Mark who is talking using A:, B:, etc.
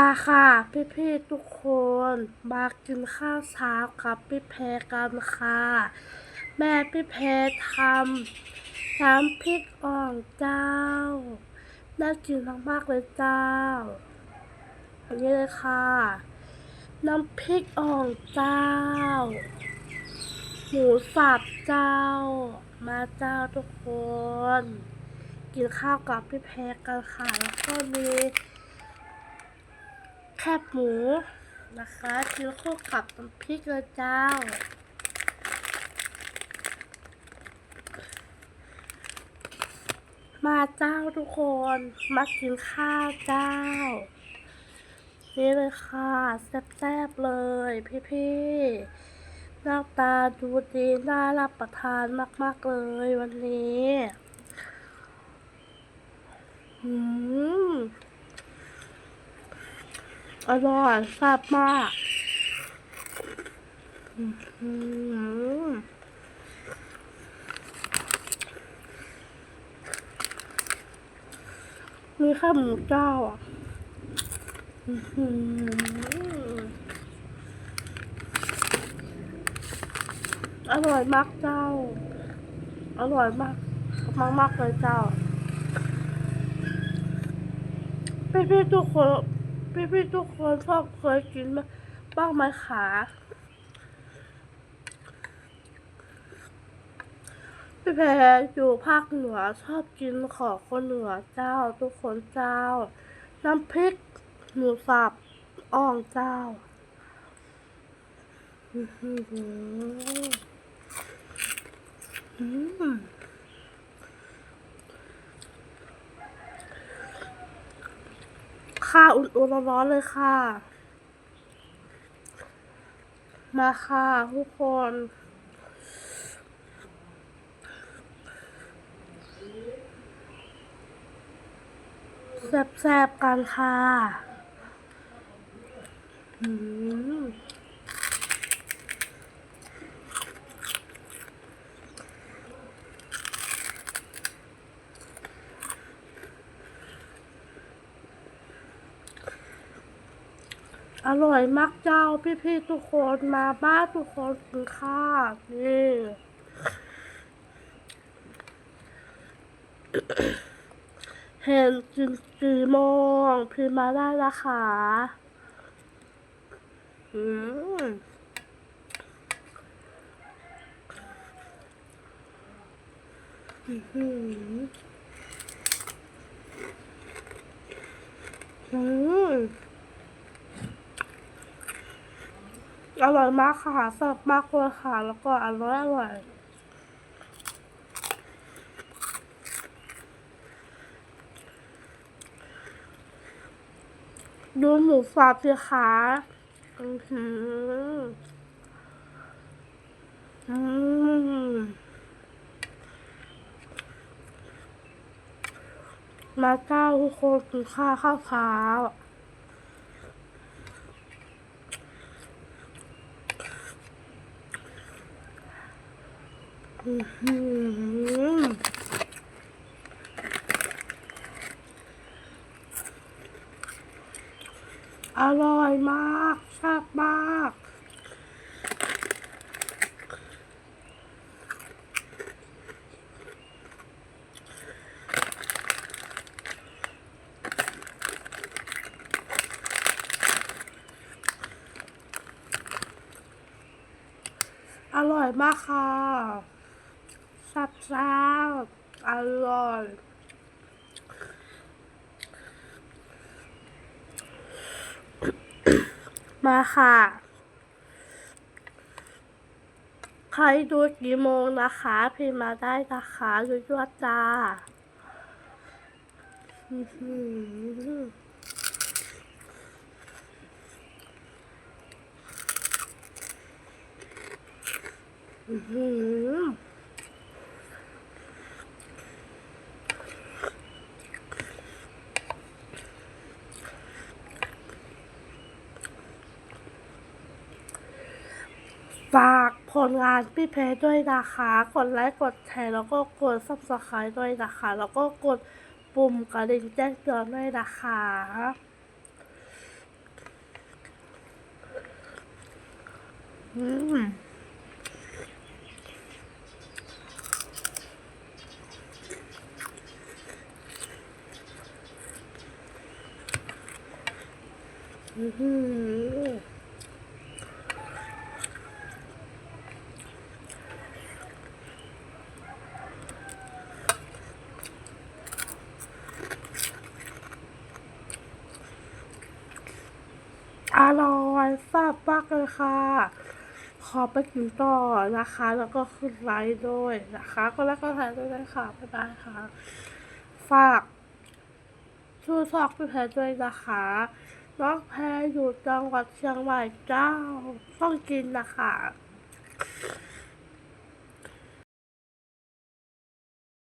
A: มาค่ะพี่พี่ๆทุกคนมากินข้าวเช้ากับพี่แพรกันค่ะ แม่พี่แพรทำน้ำพริกอ่องเจ้าน่ากินมากๆเลยเจ้าอันนี้เลยค่ะ น้ำพริกอ่องเจ้า หมูสับเจ้า มาเจ้าทุกคน กินข้าวกับพี่แพรกันค่ะแล้วก็มี คบหมูนะคะกินคู่กับน้ำพริกเลยเจ้า มาเจ้าทุกคนมากินข้าวเจ้า นี่เลยค่ะแซ่บๆเลยพี่ๆหน้าตาดูดีน่ารับประทานมากๆเลยวันนี้ อืม อร่อยแซ่บมากมีแค่หมูเจ้าอะอร่อยมากเจ้า อร่อยมากมากมากๆเลยเจ้า พี่พี่ๆทุกคน พี่พี่ๆทุกคนชอบเคยกินบ้างไหมคะพี่แพรอยู่ภาคเหนือชอบกินของคนเหนือเจ้า ทุกคนเจ้า น้ำพริกหมูสับอ่องเจ้า อือม ค่ะอุ่นๆร้อนๆเลยค่ะ มาค่ะทุกคนแซ่บๆกันค่ะ อืม อร่อยมากเจ้าพี่ๆทุกคนมาบ้านทุกคนกินข้าวนี่เห็นจินกี่โมงพิมมาได้นะคะอืมอื้อหืออืม อร่อยมากค่ะแซ่บมากเลยค่ะ แล้วก็อร่อยอร่อยดูหมูสับสิคะอือหืออืมมาเก้าทุกคนกินข้าวข้าวเช้า อร่อยมากแซ่บมากอร่อยมากค่ะ ซ่บซ่บอร่อยมาค่ะ ใครดูกี่โมงนะคะ พิมพ์มาได้นะคะยั่วๆจ้าอือหือ ฝากผลงานพี่เพจด้วยนะคะ กดไลค์ กดแชร์ แล้วก็กดซับสไคร b ์ด้วยนะคะ แล้วก็กดปุ่มกระดิ่งแจ้งเตือนด้วยนะคะ อืมอืม อยแซ่บมากเลยค่ะ ขอไปกินต่อนะคะ แล้วก็ขึ้นไลฟ์ด้วยนะคะ ก็แล้วก็ถ่ายด้วยนะคะบ๊ายบายค่ะ ฝากชูซอกพี่แพรด้วยนะคะน้องแพรอยู่จังหวัดเชียงใหม่เจ้าต้องกินนะคะ